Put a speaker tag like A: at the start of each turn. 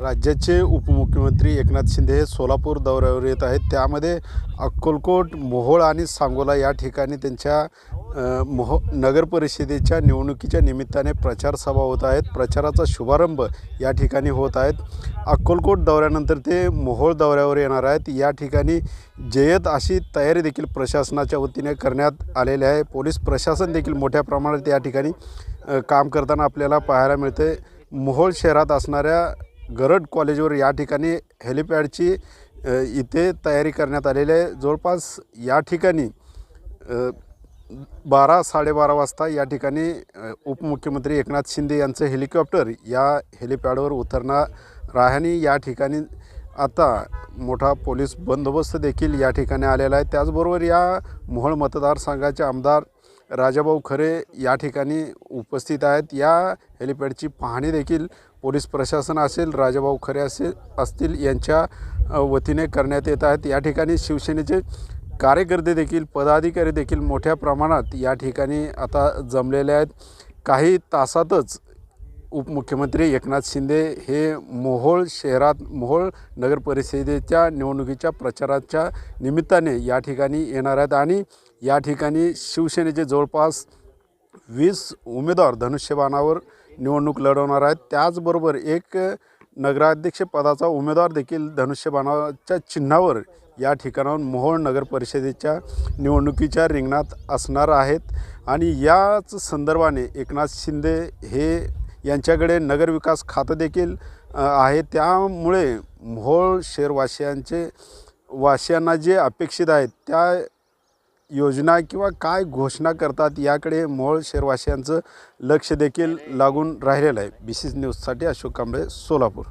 A: राज्याचे उपमुख्यमंत्री एकनाथ शिंदे हे सोलापूर दौऱ्यावर येत आहेत. त्यामध्ये अक्कलकोट मोहोळ आणि सांगोला या ठिकाणी त्यांच्या मोह मोहो नगर परिषदेच्या निवडणुकीच्या निमित्ताने प्रचार सभा होत आहेत. प्रचाराचा शुभारंभ या ठिकाणी होत आहेत. अक्कलकोट दौऱ्यानंतर ते मोहोळ दौऱ्यावर येणार आहेत. या ठिकाणी जयत अशी तयारी देखील प्रशासनाच्या वतीने करण्यात आलेली आहे. पोलीस प्रशासन देखील मोठ्या प्रमाणात या ठिकाणी काम करताना आपल्याला पाहायला मिळते मोहोळ शहरात असणाऱ्या गरड कॉलेजवर या ठिकाणी हेलिपॅडची इथे तयारी करण्यात आलेली आहे. जवळपास या ठिकाणी बारा साडेबारा वाजता या ठिकाणी उपमुख्यमंत्री एकनाथ शिंदे यांचं हेलिकॉप्टर या हेलिपॅडवर उतरणार आहे या ठिकाणी आता मोठा पोलीस बंदोबस्त देखील या ठिकाणी आलेला आहे. त्याचबरोबर या मोहोळ मतदारसंघाचे आमदार राजाभाऊ खरे या ठिकाणी उपस्थित आहेत. या हेलिपॅडची पाहणी देखील पोलीस प्रशासन असेल राजाभाऊ खरे असेल असतील यांच्या वतीने करण्यात येत आहेत. या ठिकाणी शिवसेनेचे कार्यकर्ते देखील पदाधिकारी देखील मोठ्या प्रमाणात या ठिकाणी आता जमलेले आहेत. काही तासातच उपमुख्यमंत्री एकनाथ शिंदे हे मोहोळ शहरात मोहोळ नगर परिषदेच्या निवडणुकीच्या प्रचाराच्या निमित्ताने या ठिकाणी येणार आहेत. आणि या ठिकाणी शिवसेनेचे जवळपास वीस उमेदवार धनुष्यबाणावर निवडणूक लढवणार आहेत. त्याचबरोबर एक नगराध्यक्ष पदाचा उमेदवार देखील धनुष्यबाणाच्या चिन्हावर या ठिकाणाहून मोहोळ नगर परिषदेच्या निवडणुकीच्या रिंगणात असणार आहेत. आणि याच संदर्भाने एकनाथ शिंदे हे यांच्याकडे नगरविकास खातं देखील आहे. त्यामुळे मोहोळ शहरवासियांचे वासियांना जे अपेक्षित आहेत त्या योजना किंवा काय घोषणा करतात याकडे मोहोळ शहरवासियांचं लक्ष देखील लागून राहिलेलं आहे. बी सी न्यूजसाठी अशोक कांबळे सोलापूर.